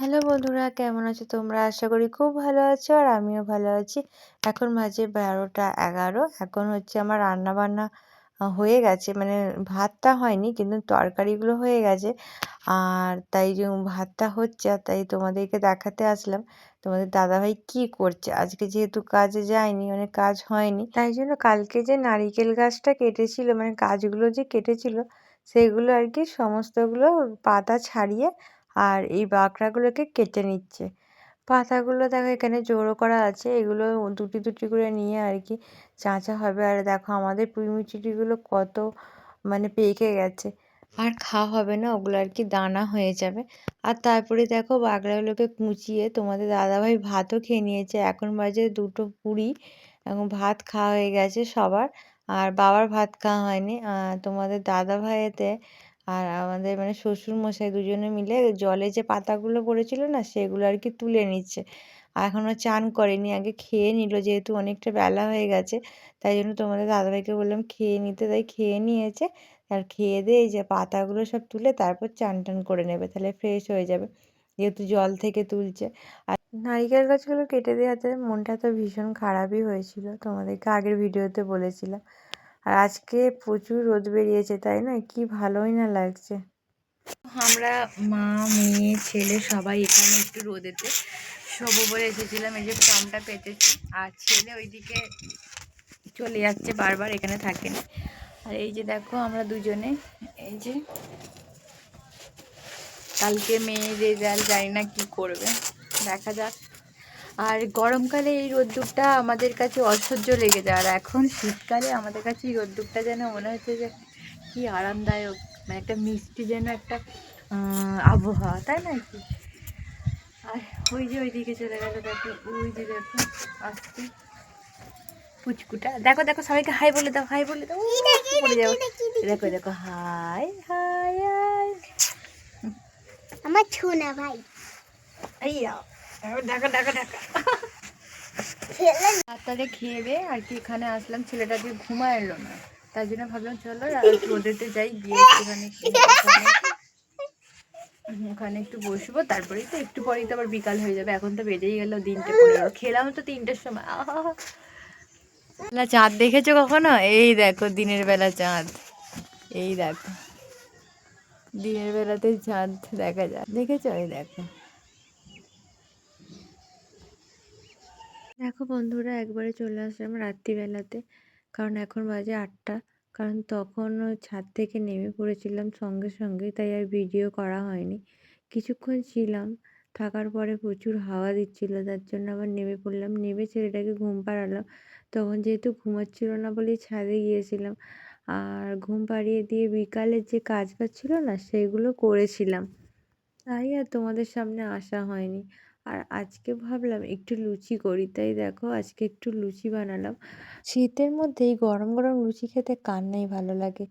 Hello বন্ধুরা, কেমন আছো তোমরা? আশা করি খুব ভালো আছো আর আমিও ভালো আছি। এখন বাজে বারোটা এগারো, এখন হচ্ছে আমার রান্না বান্না হয়ে গেছে। মানে ভাতটা হয়নি, কিন্তু তরকারিগুলো হয়ে গেছে। আর তাই যে ভাতটা হচ্ছে আর তাই তোমাদেরকে দেখাতে আসলাম। তোমাদের দাদাভাই কি করছে? আজকে যেহেতু কাজে যায়নি মানে কাজ হয়নি, তাই জন্য কালকে যে নারিকেল গাছটা কেটেছিল মানে গাছগুলো যে কেটেছিল, সেগুলো আর কি সমস্তগুলো পাতা ছাড়িয়ে আর এই বাঁকড়াগুলোকে কেটে নিচ্ছে। পাতাগুলো দেখো এখানে জড়ো করা আছে। এগুলো দুটি দুটি করে নিয়ে আর কি চাঁচা হবে। আর দেখো আমাদের পুঁইমিচিটিগুলো কত মানে পেকে গেছে। আর খাওয়া হবে না, ওগুলো আর কি দানা হয়ে যাবে। আর তারপরে দেখো বাগড়াগুলোকে কুচিয়ে তোমাদের দাদাভাই ভাতও খেয়ে নিয়েছে। এখন বাজে দুটো কুড়ি, এখন ভাত খাওয়া হয়ে গেছে সবার। আর বাবার ভাত খাওয়া হয়নি। তোমাদের দাদা ভাইয়েতে আর আমাদের মানে শ্বশুরমশাই দুজনে মিলে জলে যে পাতাগুলো পড়েছিল না, সেগুলো আর কি তুলে নিচ্ছে। আর এখনও চান করেনি, আগে খেয়ে নিল, যেহেতু অনেকটা বেলা হয়ে গেছে, তাই জন্য তোমাদের দাদাভাইকে বললাম খেয়ে নিতে, তাই খেয়ে নিয়েছে। আর খেয়ে দিয়ে যে পাতাগুলো সব তুলে তারপর চান টান করে নেবে, তাহলে ফ্রেশ হয়ে যাবে, যেহেতু জল থেকে তুলছে। আর নারিকেল গাছগুলো কেটে দেওয়াতে মনটা তো ভীষণ খারাপই হয়েছিল, তোমাদেরকে আগের ভিডিওতে বলেছিলাম। আর আজকে প্রচুর রোদ বেরিয়েছে, তাই না? কি ভালোই না লাগছে। আমরা মা, মেয়ে, ছেলে সবাই এখানে একটু রোদেতে শোবো বলে এসেছিলাম, এই যে ফর্মটা পেতেছি। আর ছেলে ওইদিকে চলে যাচ্ছে, বারবার এখানে থাকেনি। আর এই যে দেখো আমরা দুজনে, এই যে কালকে মেয়ে রেজাল্ট জানি না কি করবে। দেখা যাক। আর গরমকালে এই রোদ্দুরটা আমাদের কাছে অসহ্য লেগে যায়। আর এখন শীতকালে আমাদের কাছে এই রোদ্দুরটা যেন মনে হচ্ছে যে কি আরামদায়ক মানে একটা মিষ্টি যেন একটা আবহাওয়া তাই না কি? আর ওই যে ওইদিকে চলে গেল দেখো ওই যে দেখো আসতে পুচকুটা। দেখো দেখো সবাইকে হাই বলে দাও হাই বলে দাও বলে যাও। দেখো দেখো হাই হাই হাই। আমার ছোনা ভাই। এই ঢাকা খেয়ে দে আর কি এখানে আসলাম, ছেলেটা দিয়ে ঘুমা এলো না। তাই জন্য ভাবলাম, চলো রোদেতে যাই, গিয়ে একটুখানি ওখানে একটু বসবো, তারপরেই তো একটু পরেই তো আবার বিকাল হয়ে যাবে। এখন তো বেজেই গেল দিনটে পনেরো। খেলাম তো তিনটের সময়। আহা। চাঁদ দেখেছ কখনো? এই দেখো, দিনের বেলা চাঁদ। এই দেখো। দিনের বেলাতে চাঁদ দেখা যায়। দেখেছ? এই দেখো। দেখো বন্ধুরা একবারে চলে আসলাম রাত্রিবেলাতে। কারণ এখন বাজে আটটা। কারণ তখন ছাদ থেকে নেমে পড়েছিলাম সঙ্গে সঙ্গে, তাই আর ভিডিও করা হয়নি। কিছুক্ষণ ছিলাম, থাকার পরে প্রচুর হাওয়া দিচ্ছিল, তার জন্য আবার নেমে পড়লাম। নেমে ছেলেটাকে ঘুম পাড়ালাম। তখন যেহেতু ঘুমাচ্ছিল না বলেই ছাদে গিয়েছিলাম। আর ঘুম পাড়িয়ে দিয়ে বিকালের যে কাজ বাজ ছিল না, সেগুলো করেছিলাম। তাই আর তোমাদের সামনে আসা হয়নি। আর আজকে ভাবলাম একটু লুচি করি। তাই দেখো আজকে একটু লুচি বানালাম। শীতের মধ্যে এই গরম গরম লুচি খেতে কার নাই ভালো লাগে?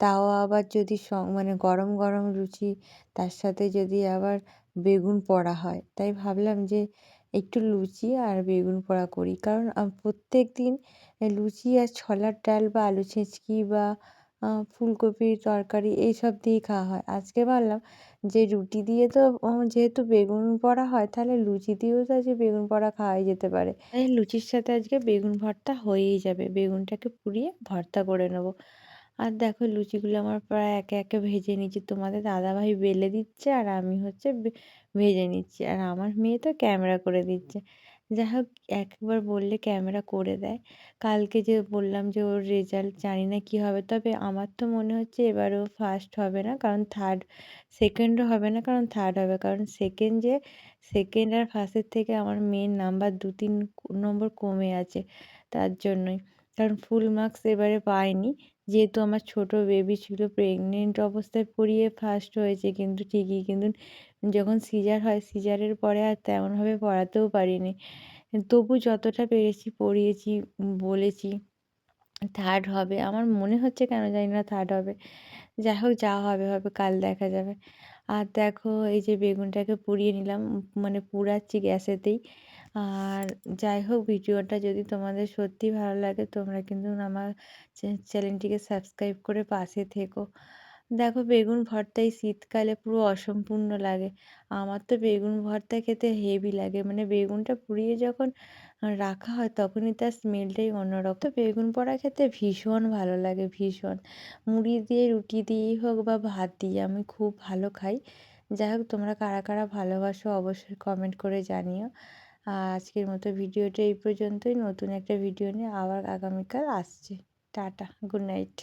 তাও আবার যদি মানে গরম গরম লুচি, তার সাথে যদি আবার বেগুন পোড়া হয়। তাই ভাবলাম যে একটু লুচি আর বেগুন পোড়া করি। কারণ প্রত্যেক দিন লুচি আর ছোলার ডাল বা আলু ছেঁচকি বা ফুলকপির তরকারি এইসব দিয়েই খাওয়া হয়। আজকে ভাবলাম যে রুটি দিয়ে তো যেহেতু বেগুন পোড়া হয়, তাহলে লুচি দিয়েও তো আজকে বেগুন পোড়া খাওয়াই যেতে পারে। তাই লুচির সাথে আজকে বেগুন ভর্তা হয়েই যাবে। বেগুনটাকে পুড়িয়ে ভর্তা করে নেব। আর দেখো লুচিগুলো আমার প্রায় একে একে ভেজে নিচ্ছি তোমাদের দাদাভাই বেলে দিচ্ছে আর আমি হচ্ছে ভেজে নিচ্ছি। আর আমার মেয়ে তো ক্যামেরা করে দিচ্ছে। যাই হোক, একবার বললে ক্যামেরা করে দেয়। কালকে যে বললাম যে ওর রেজাল্ট জানি না কী হবে, তবে আমার তো মনে হচ্ছে এবারও ফার্স্ট হবে না, কারণ থার্ড সেকেন্ডও হবে না, কারণ থার্ড হবে। কারণ সেকেন্ড যে সেকেন্ড আর ফার্স্টের থেকে আমার মেয়ের নাম্বার দু তিন নম্বর কমে আছে, তার জন্যই। কারণ ফুল মার্কস এবারে পায়নি যেহেতু আমার ছোটো বেবি ছিল প্রেগনেন্ট অবস্থায় পড়িয়ে ফার্স্ট হয়েছে কিন্তু ঠিকই কিন্তু যখন সিজার হয় সিজারের পরে আর তেমনভাবে পড়াতেও পারিনি। তবু যতটা পেরেছি পড়িয়েছি, বলেছি থার্ড হবে। আমার মনে হচ্ছে কেন জানি না থার্ড হবে। যাই হোক, যা হবে হবে, কাল দেখা যাবে। আর দেখো, এই যে বেগুনটাকে পুড়িয়ে নিলাম মানে পুড়াচ্ছি গ্যাসেতেই। আর যাই হোক, ভিডিওটা যদি তোমাদের সত্যি ভালো লাগে, তোমরা কিন্তু আমার চ্যানেলটিকে সাবস্ক্রাইব করে পাশে থেকো। দেখো, বেগুন ভর্তা এই শীতকালে পুরো অসম্পূর্ণ লাগে। আমার তো বেগুন ভর্তা খেতে হেভি লাগে। মানে বেগুনটা পুড়িয়ে যখন রাখা হয়, তখনই তার স্মেলটাই অন্যরকম। তো বেগুন পোড়া খেতে ভীষণ ভালো লাগে, ভীষণ। মুড়ি দিয়ে, রুটি দিয়েই হোক বা ভাত দিয়ে আমি খুব ভালো খাই। যাই হোক, তোমরা কারা কারা ভালোবাসো অবশ্যই কমেন্ট করে জানিও। আজকের মতো ভিডিওটা এই পর্যন্তই। নতুন একটা ভিডিও নিয়ে আবার আগামীকাল আসছি। Tata good night